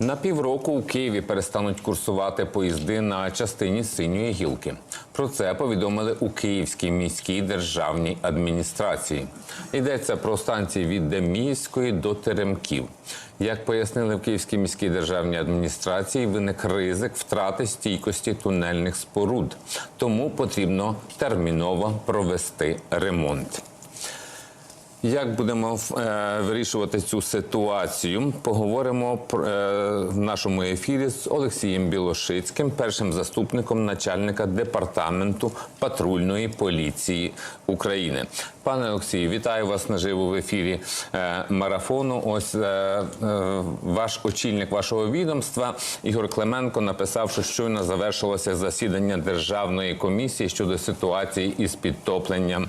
На півроку у Києві перестануть курсувати поїзди на частині синьої гілки. Про це повідомили у Київській міській державній адміністрації. Йдеться про станції від Деміївської до Теремків. Як пояснили в Київській міській державній адміністрації, виник ризик втрати стійкості тунельних споруд, тому потрібно терміново провести ремонт. Як будемо е, вирішувати цю ситуацію? Поговоримо про, е, в нашому ефірі з Олексієм Білошицьким, першим заступником начальника департаменту патрульної поліції України. Пане Олексію, вітаю вас наживо в ефірі е, марафону. Ось ваш очільник вашого відомства Ігор Клименко написав, що щойно завершилося засідання державної комісії щодо ситуації із підтопленням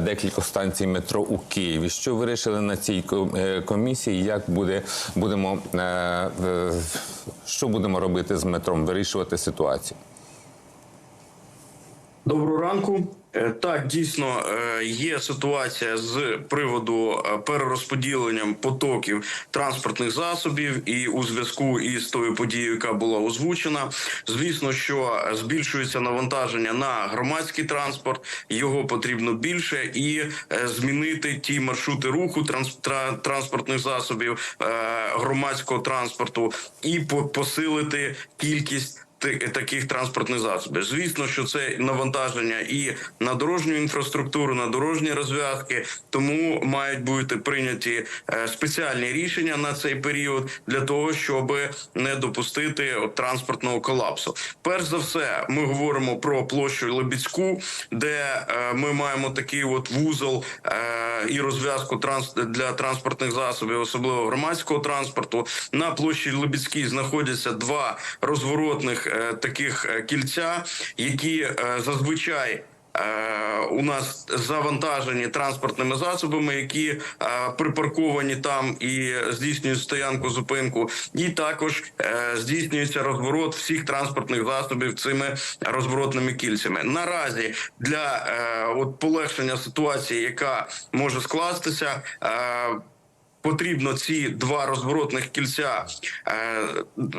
декількох станцій метро у Києві. Що вирішили на цій е, комісії? Як буде будемо е, що будемо робити з метром? Вирішувати ситуацію? Доброго ранку. Е, Так, дійсно е, є ситуація з приводу е, перерозподіленням потоків транспортних засобів, і у зв'язку із тою подією, яка була озвучена, звісно, що збільшується навантаження на громадський транспорт. Його потрібно більше і змінити ті маршрути руху транс- транспортних засобів громадського транспорту і по- посилити кількість таких транспортних засобів. Звісно, що це навантаження і на дорожню інфраструктуру, на дорожні розв'язки, тому мають бути прийняті е, спеціальні рішення на цей період для того, щоб не допустити транспортного колапсу. Перш за все, ми говоримо про площу Лебідську, де е, ми маємо такий от вузол е, і розв'язку для транспортних засобів, особливо громадського транспорту. На площі Лебідській знаходяться два розворотних таких е, кільця, які е, зазвичай. е, У нас завантажені транспортними засобами, які е, припарковані там і здійснюють стоянку зупинку, і також е, здійснюється розворот всіх транспортних засобів цими розворотними кільцями. Наразі для е, от полегшення ситуації, яка може скластися. Потрібно ці два розворотних кільця е,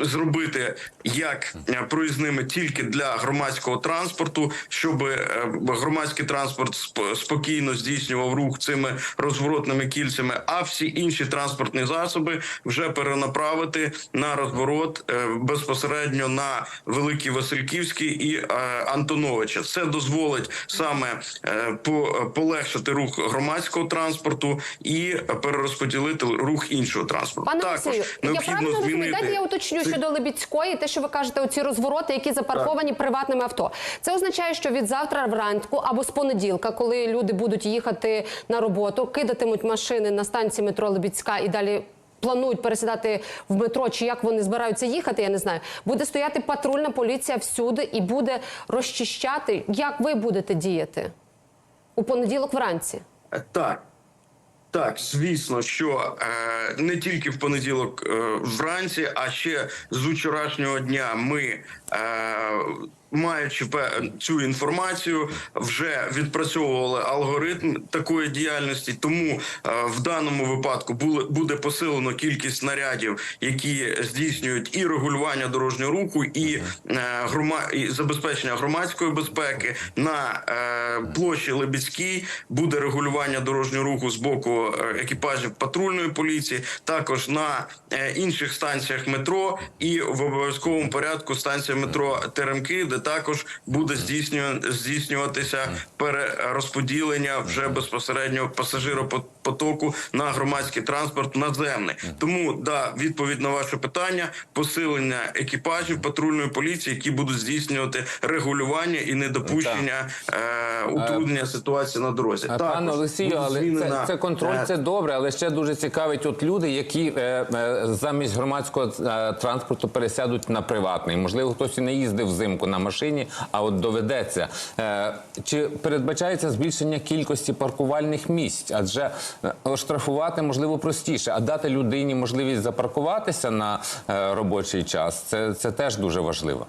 зробити як е, проїзними тільки для громадського транспорту, щоб е, громадський транспорт сп- спокійно здійснював рух цими розворотними кільцями, а всі інші транспортні засоби вже перенаправити на розворот е, безпосередньо на Великий Васильківський і е, Антоновича. Це дозволить саме е, по- полегшити рух громадського транспорту і перерозподілити рух іншого транспорту. Пане Також Олексію, я правильно розумію, змінити дайте я уточню щодо Лебідської, те, що ви кажете, оці розвороти, які запарковані приватними авто. Це означає, що від завтра вранку або з понеділка, коли люди будуть їхати на роботу, кидатимуть машини на станції метро Лебідська і далі. Планують пересідати в метро, чи як вони збираються їхати, я не знаю. Буде стояти патрульна поліція всюди і буде розчищати. Як ви будете діяти у понеділок вранці? Е, Так. Так, звісно, що е, не тільки в понеділок е, вранці, а ще з учорашнього дня ми, е, маючи цю інформацію, вже відпрацьовували алгоритм такої діяльності. Тому е, в даному випадку буде посилено кількість нарядів, які здійснюють і регулювання дорожнього руху, і, е, грома... і забезпечення громадської безпеки на е, площі Лебідській буде регулювання дорожнього руху з боку екіпажів патрульної поліції, також на інших станціях метро і в обов'язковому порядку станція метро Теремки, де також буде здійснювати здійснюватися перерозподілення вже безпосередньо пасажиропотоку на громадський транспорт наземний. Тому да, відповідь на ваше питання: посилення екіпажів патрульної поліції, які будуть здійснювати регулювання і недопущення е, утруднення ситуації на дорозі. А, Також Пане Олексію, але це, це контроль, е, це добре, але ще дуже цікавить от люди, які е, е, замість громадського е, транспорту пересядуть на приватний. Можливо, хтось і не їздив взимку на машині, а от доведеться. Е, чи передбачається збільшення кількості паркувальних місць? Адже е, оштрафувати можливо простіше, а дати людині можливість запаркуватися на е, робочий час це, це теж дуже важливо.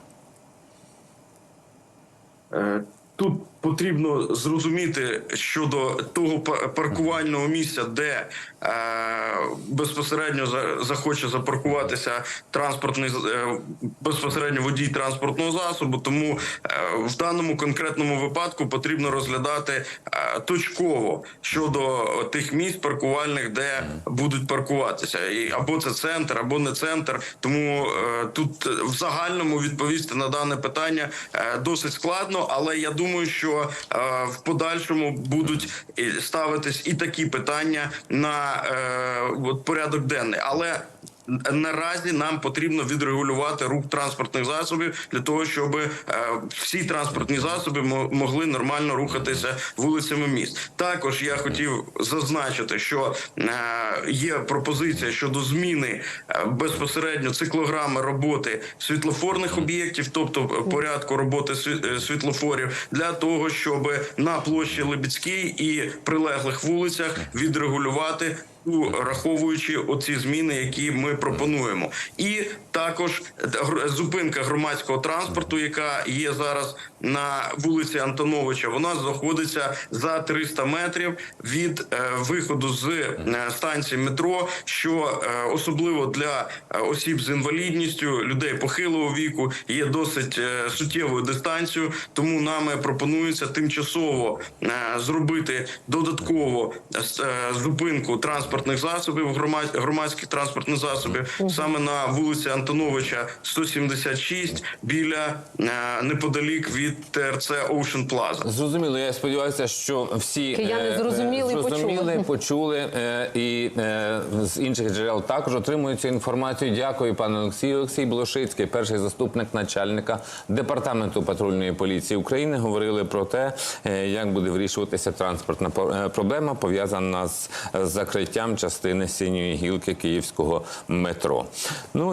Тут Потрібно зрозуміти щодо того па- паркувального місця, де е, безпосередньо захоче запаркуватися транспортний е, безпосередньо водій транспортного засобу. Тому е, в даному конкретному випадку потрібно розглядати е, точково щодо тих місць паркувальних, де будуть паркуватися, і або це центр, або не центр. Тому е, тут е, в загальному відповісти на дане питання е, досить складно, але я думаю, що е, в подальшому будуть ставитись і такі питання на е, от порядок денний, але. Наразі нам потрібно відрегулювати рух транспортних засобів для того, щоб е, всі транспортні засоби мо- могли нормально рухатися вулицями міст. Також я хотів зазначити, що е, є пропозиція щодо зміни е, безпосередньо циклограми роботи світлофорних об'єктів, тобто порядку роботи світлофорів, для того, щоб на площі Лебідській і прилеглих вулицях відрегулювати враховуючи оці зміни, які ми пропонуємо, і також зупинка громадського транспорту, яка є зараз на вулиці Антоновича, вона знаходиться за 300 метрів від е, виходу з е, станції метро, що е, особливо для осіб з інвалідністю, людей похилого віку, є досить суттєвою дистанцією. Тому нами пропонується тимчасово зробити додатково зупинку транспортних засобів, громад- громадських транспортних засобів, саме на вулиці Антоновича 176 біля е, неподалік від ТРЦ Ocean Plaza. Зрозуміло, я сподіваюся, що всі Кияни е, зрозуміли зрозуміли, почули. почули е, і е, з інших джерел також отримують цю інформацію. Дякую, пане Олексію. Олексій Блошицький, перший заступник начальника департаменту патрульної поліції України, говорили про те, е, як буде вирішуватися транспортна по- е, проблема, пов'язана з е, закриттям частини синьої гілки київського метро. Ну